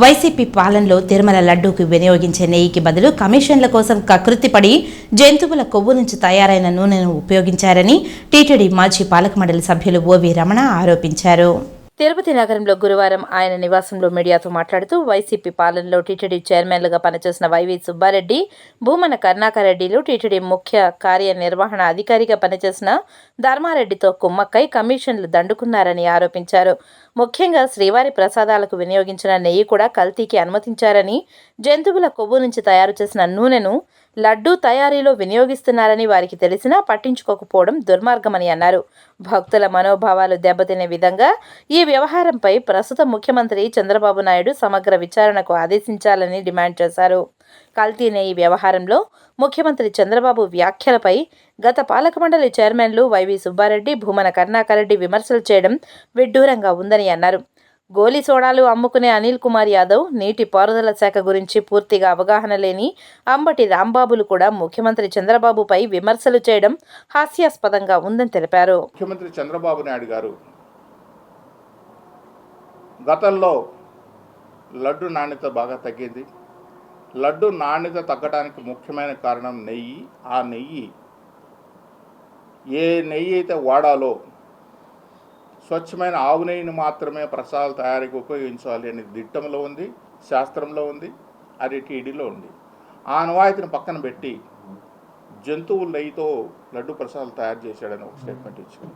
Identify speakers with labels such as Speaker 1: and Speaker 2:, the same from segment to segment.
Speaker 1: YCP పాలనలో తిరుమల లడ్డూకు వినియోగించే నెయ్యికి బదులు కమిషన్ల కోసం కకృతిపడి జంతువుల కొవ్వు నుంచి తయారైన నూనెను ఉపయోగించారని టీటీడీ మాజీ పాలక మండలి సభ్యులు ఓవి రమణ ఆరోపించారు. తిరుపతి నగరంలో గురువారం ఆయన నివాసంలో మీడియాతో మాట్లాడుతూ వైసీపీ పాలనలో టీటీడీ చైర్మన్లుగా పనిచేసిన వైవి సుబ్బారెడ్డి భూమన కరుణాకరెడ్డిలు టీటీడీ ముఖ్య కార్యనిర్వహణ అధికారిగా పనిచేసిన ధర్మారెడ్డితో కుమ్మక్కై కమిషన్లు దండుకున్నారని ఆరోపించారు. ముఖ్యంగా శ్రీవారి ప్రసాదాలకు వినియోగించిన నెయ్యి కూడా కల్తీకి అనుమతించారని జంతువుల కొవ్వు నుంచి తయారు చేసిన నూనెను లడ్డూ తయారీలో వినియోగిస్తున్నారని వారికి తెలిసినా పట్టించుకోకపోవడం దుర్మార్గమని అన్నారు. భక్తుల మనోభావాలు దెబ్బతినే విధంగా ఈ వ్యవహారంపై ప్రస్తుత ముఖ్యమంత్రి చంద్రబాబు నాయుడు సమగ్ర విచారణకు ఆదేశించాలని డిమాండ్ చేశారు. కల్తీనే ఈ వ్యవహారంలో ముఖ్యమంత్రి చంద్రబాబు వ్యాఖ్యలపై గత పాలక మండలి చైర్మన్లు వైవి సుబ్బారెడ్డి భూమన కరుణాకరెడ్డి విమర్శలు చేయడం విడ్డూరంగా ఉందని అన్నారు. గోలీ సోడాలు అమ్ముకునే అనిల్ కుమార్ యాదవ్ నీటి పారుదల శాఖ గురించి పూర్తిగా అవగాహన లేని అంబటి రాంబాబులు కూడా ముఖ్యమంత్రి చంద్రబాబుపై విమర్శలు చేయడం హాస్యాస్పదంగా ఉందని తెలిపారు.
Speaker 2: ముఖ్యమంత్రి చంద్రబాబు నాయుడు గారు గతంలో లడ్డు నాణ్యత బాగా తగ్గింది. లడ్డు నాణ్యత తగ్గడానికి ముఖ్యమైన కారణం నెయ్యి. ఆ నెయ్యి ఏ నెయ్యి అయితే వాడాలో స్వచ్ఛమైన ఆవు నెయ్యిని మాత్రమే ప్రసాదాల తయారీకి ఉపయోగించాలి అని దిట్టంలో ఉంది శాస్త్రంలో ఉంది అది టీడీలో ఉంది. ఆ అనువాయితీని పక్కన పెట్టి జంతువుల నెయ్యితో లడ్డు ప్రసాదాలు తయారు చేశాడని ఒక స్టేట్మెంట్ ఇచ్చాడు.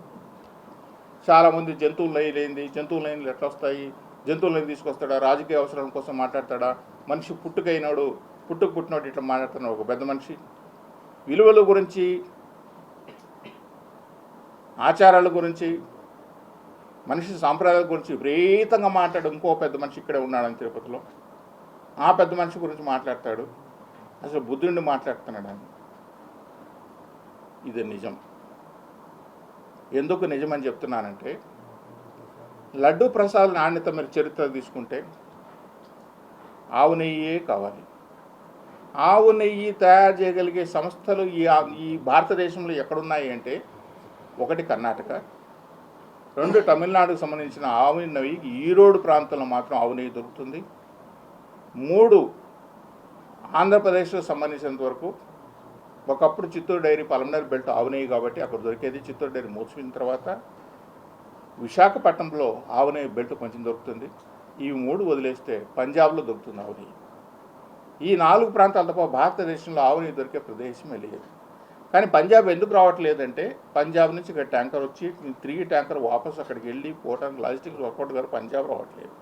Speaker 2: చాలామంది జంతువుల నెయ్యి లేనిది జంతువుల నెయ్యిలు ఎట్లా వస్తాయి జంతువుల నెయ్యి తీసుకొస్తాడా రాజకీయ అవసరాల కోసం మాట్లాడతాడా మనిషి పుట్టుకైనాడు పుట్టుకు పుట్టినోడు ఇట్లా మాట్లాడుతున్నాడు ఒక పెద్ద మనిషి. విలువల గురించి ఆచారాల గురించి మనిషి సాంప్రదాయాల గురించి విపరీతంగా మాట్లాడు. ఇంకో పెద్ద మనిషి ఇక్కడే ఉన్నాడని తిరుపతిలో. ఆ పెద్ద మనిషి గురించి మాట్లాడతాడు. అసలు బుద్ధుడిని మాట్లాడుతున్నాడు అని ఇది నిజం. ఎందుకు నిజమని చెప్తున్నానంటే లడ్డు ప్రసాద్ నాణ్యత మీరు చరిత్ర తీసుకుంటే ఆవు నెయ్యే కావాలి. ఆవు నెయ్యి తయారు చేయగలిగే సంస్థలు ఈ ఈ భారతదేశంలో ఎక్కడున్నాయి అంటే ఒకటి కర్ణాటక రెండు తమిళనాడుకు సంబంధించిన ఆవు నవి ఈరోడు ప్రాంతంలో మాత్రం ఆవు నెయ్యి దొరుకుతుంది. మూడు ఆంధ్రప్రదేశ్కు సంబంధించినంత వరకు ఒకప్పుడు చిత్తూరు డైరీ పలమనేరు బెల్ట్ ఆవు కాబట్టి అక్కడ దొరికేది చిత్తూరు డైరీ మూసిపోయిన తర్వాత విశాఖపట్నంలో ఆవు బెల్ట్ కొంచెం దొరుకుతుంది. ఈ మూడు వదిలేస్తే పంజాబ్లో దొరుకుతుంది ఆవు ఈ నాలుగు ప్రాంతాల తప్ప భారతదేశంలో ఆవు దొరికే ప్రదేశమే లేదు. కానీ పంజాబ్ ఎందుకు రావట్లేదంటే పంజాబ్ నుంచి ఇక్కడ ట్యాంకర్ వచ్చి తిరిగి ట్యాంకర్ వాపస్ అక్కడికి వెళ్ళి పోవడానికి లాజిస్టిక్స్ వర్కౌట్ గారు పంజాబ్ రావట్లేదు.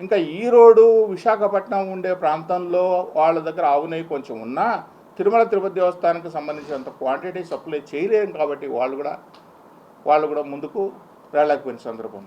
Speaker 2: ఇంకా ఈరోడు విశాఖపట్నం ఉండే ప్రాంతంలో వాళ్ళ దగ్గర ఆవునై కొంచెం ఉన్నా తిరుమల తిరుపతి దేవస్థానానికి సంబంధించినంత క్వాంటిటీ సప్లై చేయలేము కాబట్టి వాళ్ళు కూడా వాళ్ళు కూడా ముందుకు వెళ్ళకపోయిన సందర్భం.